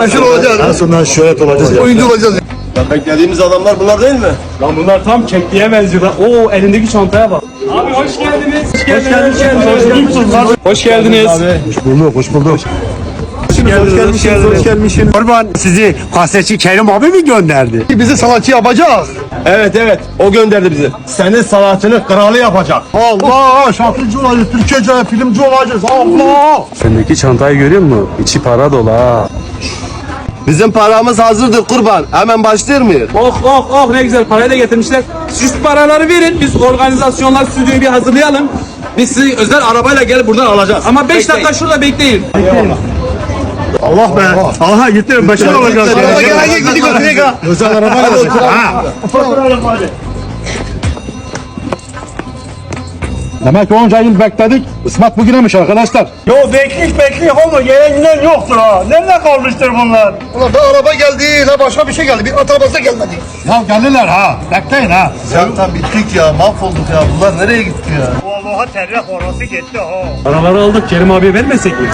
Meşhur olacağız. En sonunda şöhret olacağız ya. Oyuncu olacağız. Beklediğimiz adamlar bunlar değil mi? Lan bunlar tam kekliğe benziyorlar. Oo elindeki çantaya bak. Abi hoş geldiniz. Hoş geldiniz. Hoş geldiniz. Hoş geldiniz. Hoş geldiniz. Hoş bulduk, hoş bulduk. Hoş geldiniz. Hoş geldiniz. Kurban sizi kasetçi Kerim abi mi gönderdi? Bizi sanatçı yapacak. Evet evet o gönderdi bizi. Senin sanatını kralı yapacak. Allah şarkıcı olacağız, Türkiye'ce filmci olacağız. Allah. Sendeki çantayı görüyor musun? İçi para dolu ha. Bizim paramız hazırdır kurban. Hemen başlıyor muyuz? Oh oh oh ne güzel parayı da getirmişler. Siz paraları verin biz organizasyonlar stüdyoyu bir hazırlayalım. Biz sizi özel arabayla gelip buradan alacağız. Ama 5 dakika şurada bekleyin. Allah be. Aha gittim başına olacağız. Araba gel gel gidik götürek ha. Özel arabayla Ha. Demek ki onca yıl bekledik. Ismat bugünemiş arkadaşlar. Yo beklik beklik ama gelen giden yoktur ha. Nerede kalmıştır bunlar? Ulan ne araba geldi ne başka bir şey geldi. Bir at arabası da gelmedi. Ya geldiler ha. Bekleyin ha. Zaten bittik ya mahvolduk ya. Bunlar nereye gitti ya? Vallahi terrak orası gitti ha. Paraları aldık Kerim abiye vermesek mi?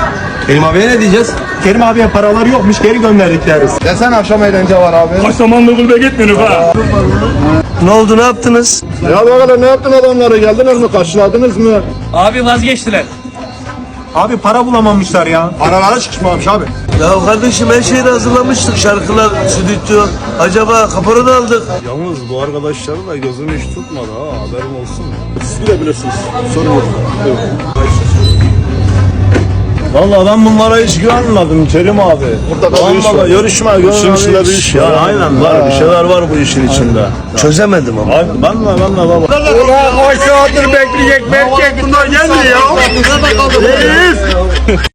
Kerim abiye ne diyeceğiz? Kerim abiye paraları yokmuş geri gönderdik deriz. Desen akşam eğlence var abi. Kaç zamandır gurbe gitmiyoruz ha. Ne oldu ne yaptınız? Ya bakalım ne yaptın adamları? Geldiler mi? Karşıladınız mı? Abi vazgeçtiler. Abi para bulamamışlar ya. Paralara çıkışmamış abi. Ya kardeşim her şeyi hazırlamıştık şarkılar, stüdyo. Acaba kapora da aldık. Yalnız bu arkadaşları da gözüm hiç tutmadı ha haberim olsun. Siz bilebilirsiniz. Sorun yok. Vallahi ben bunlara hiç güvenmedim Kerim abi. Burada da bir iş var. İşin içinde bir iş var. Ya aynen var bir şeyler var bu işin içinde. Çözemedim ama. Ay, ben de ben de baba. Ulan saattir bekleyecek bekleyecek bunlar gelmiyor ya. Reis.